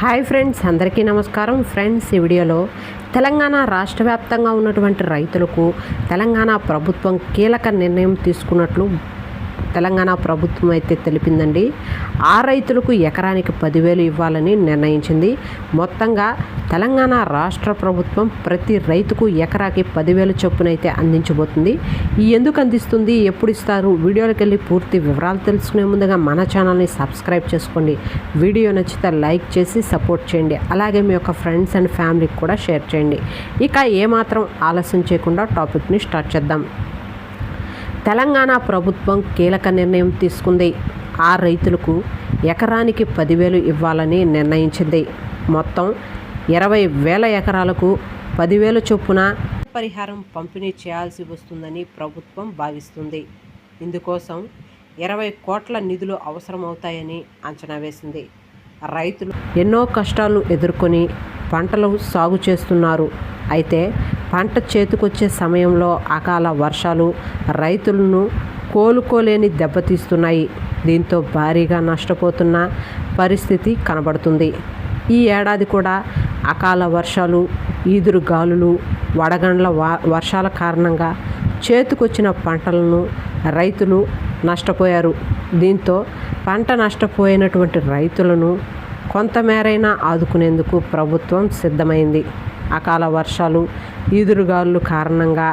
Hi friends అందరికీ నమస్కారం. Friends ఈ వీడియోలో తెలంగాణ రాష్ట్ర వ్యాప్తంగా ఉన్నటువంటి రైతులకు తెలంగాణ ప్రభుత్వం కీలక నిర్ణయం తీసుకున్నట్లు తెలంగాణ ప్రభుత్వం అయితే తెలిపిందండి. ఆ రైతులకు ఎకరానికి పదివేలు ఇవ్వాలని నిర్ణయించింది. మొత్తంగా తెలంగాణ రాష్ట్ర ప్రభుత్వం ప్రతి రైతుకు ఎకరాకి పదివేలు చొప్పున అయితే అందించబోతుంది. ఈ ఎందుకు అందిస్తుంది? ఎప్పుడు ఇస్తారు? వీడియోలోకి వెళ్ళి పూర్తి వివరాలు తెలుసుకునే ముందుగా మన ఛానల్ని సబ్స్క్రైబ్ చేసుకోండి. వీడియో నచ్చితే లైక్ చేసి సపోర్ట్ చేయండి. అలాగే మీ యొక్క ఫ్రెండ్స్ అండ్ ఫ్యామిలీకి కూడా షేర్ చేయండి. ఇక ఏమాత్రం ఆలస్యం చేయకుండా టాపిక్ని స్టార్ట్ చేద్దాం. తెలంగాణ ప్రభుత్వం కీలక నిర్ణయం తీసుకుంది. ఆ రైతులకు ఎకరానికి పదివేలు ఇవ్వాలని నిర్ణయించింది. మొత్తం ఇరవై వేల ఎకరాలకు పదివేల చొప్పున పరిహారం పంపిణీ చేయాల్సి వస్తుందని ప్రభుత్వం భావిస్తుంది. ఇందుకోసం ఇరవై కోట్ల నిధులు అవసరమవుతాయని అంచనా వేసింది. రైతులు ఎన్నో కష్టాలు ఎదుర్కొని పంటలు సాగు చేస్తున్నారు. అయితే పంట చేతికొచ్చే సమయంలో అకాల వర్షాలు రైతులను కోలుకోలేని దెబ్బతీస్తున్నాయి. దీంతో భారీగా నష్టపోతున్న పరిస్థితి కనబడుతుంది. ఈ ఏడాది కూడా అకాల వర్షాలు ఈదురు గాలులు వడగండ్ల వర్షాల కారణంగా చేతికొచ్చిన పంటలను రైతులు నష్టపోయారు. దీంతో పంట నష్టపోయినటువంటి రైతులను కొంతమేరైనా ఆదుకునేందుకు ప్రభుత్వం సిద్ధమైంది. అకాల వర్షాలు ఈదురుగాలు కారణంగా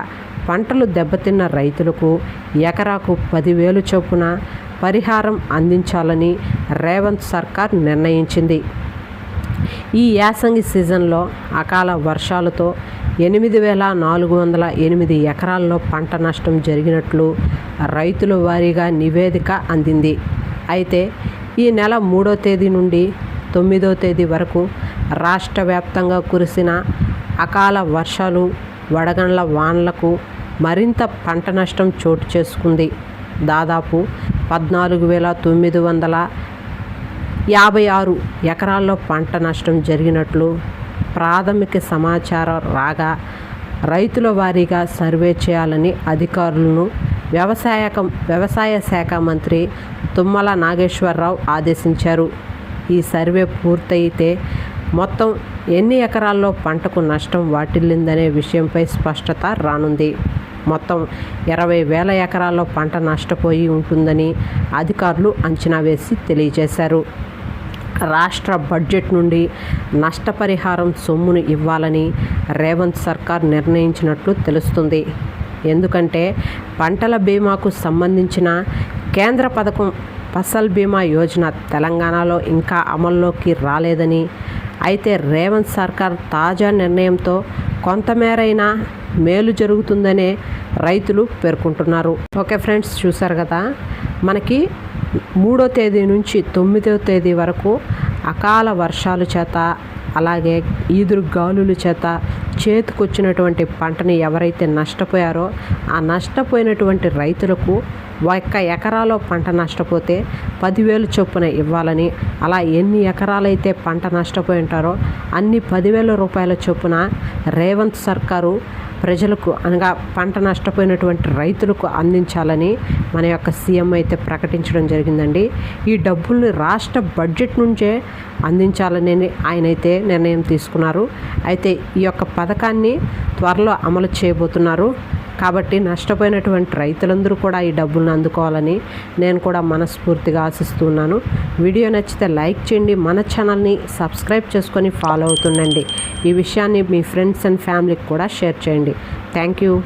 పంటలు దెబ్బతిన్న రైతులకు ఎకరాకు పదివేలు చొప్పున పరిహారం అందించాలని రేవంత్ సర్కార్ నిర్ణయించింది. ఈ యాసంగి సీజన్లో అకాల వర్షాలతో ఎనిమిది వేల నాలుగు వందల ఎనిమిది ఎకరాల్లో పంట నష్టం జరిగినట్లు రైతుల వారీగా నివేదిక అందింది. అయితే ఈ నెల మూడో తేదీ నుండి తొమ్మిదో తేదీ వరకు రాష్ట్ర వ్యాప్తంగా కురిసిన అకాల వర్షాలు వడగండ్ల వానలకు మరింత పంట నష్టం చోటు చేసుకుంది. దాదాపు పద్నాలుగు వేల తొమ్మిది వందల యాభై ఆరు ఎకరాల్లో పంట నష్టం జరిగినట్లు ప్రాథమిక సమాచారం రాగా రైతుల వారీగా సర్వే చేయాలని అధికారులను వ్యవసాయ వ్యవసాయ శాఖ మంత్రి తుమ్మల నాగేశ్వరరావు ఆదేశించారు. ఈ సర్వే పూర్తయితే మొత్తం ఎన్ని ఎకరాల్లో పంటకు నష్టం వాటిల్లిందనే విషయంపై స్పష్టత రానుంది. మొత్తం ఇరవై వేల ఎకరాల్లో పంట నష్టపోయి ఉంటుందని అధికారులు అంచనా వేసి తెలియజేశారు. రాష్ట్ర బడ్జెట్ నుండి నష్టపరిహారం సొమ్మును ఇవ్వాలని రేవంత్ సర్కార్ నిర్ణయించినట్లు తెలుస్తుంది. ఎందుకంటే పంటల బీమాకు సంబంధించిన కేంద్ర పథకం ఫసల్ బీమా యోజన తెలంగాణలో ఇంకా అమల్లోకి రాలేదని అయితే రేవంత్ సర్కార్ తాజా నిర్ణయంతో కొంతమేరైనా మేలు జరుగుతుందనే రైతులు పేర్కొంటున్నారు. ఓకే ఫ్రెండ్స్ చూసారు కదా? మనకి మూడో తేదీ నుంచి తొమ్మిదో తేదీ వరకు అకాల వర్షాలు చేత అలాగే ఈదురు గాలుల చేత చేతికొచ్చినటువంటి పంటని ఎవరైతే నష్టపోయారో ఆ నష్టపోయినటువంటి రైతులకు ఒక్క ఎకరాలో పంట నష్టపోతే పదివేలు చొప్పున ఇవ్వాలని అలా ఎన్ని ఎకరాలైతే పంట నష్టపోయి ఉంటారో అన్ని పదివేల రూపాయల చొప్పున రేవంత్ సర్కారు ప్రజలకు అనగా పంట నష్టపోయినటువంటి రైతులకు అందించాలని మన యొక్క సీఎం అయితే ప్రకటించడం జరిగిందండి. ఈ డబ్బుల్ని రాష్ట్ర బడ్జెట్ నుంచే అందించాలని ఆయన అయితే నిర్ణయం తీసుకున్నారు. అయితే ఈ యొక్క పథకాన్ని త్వరలో అమలు చేయబోతున్నారు. కాబట్టి నష్టపోయినటువంటి రైతులందరూ కూడా ఈ డబ్బులను అందుకోవాలని నేను కూడా మనస్ఫూర్తిగా ఆశిస్తున్నాను వీడియో నచ్చితే లైక్ చేయండి మన ఛానల్ని సబ్స్క్రైబ్ చేసుకొని ఫాలో అవుతుండండి. ఈ విషయాన్ని మీ ఫ్రెండ్స్ అండ్ ఫ్యామిలీకి కూడా షేర్ చేయండి. Thank you.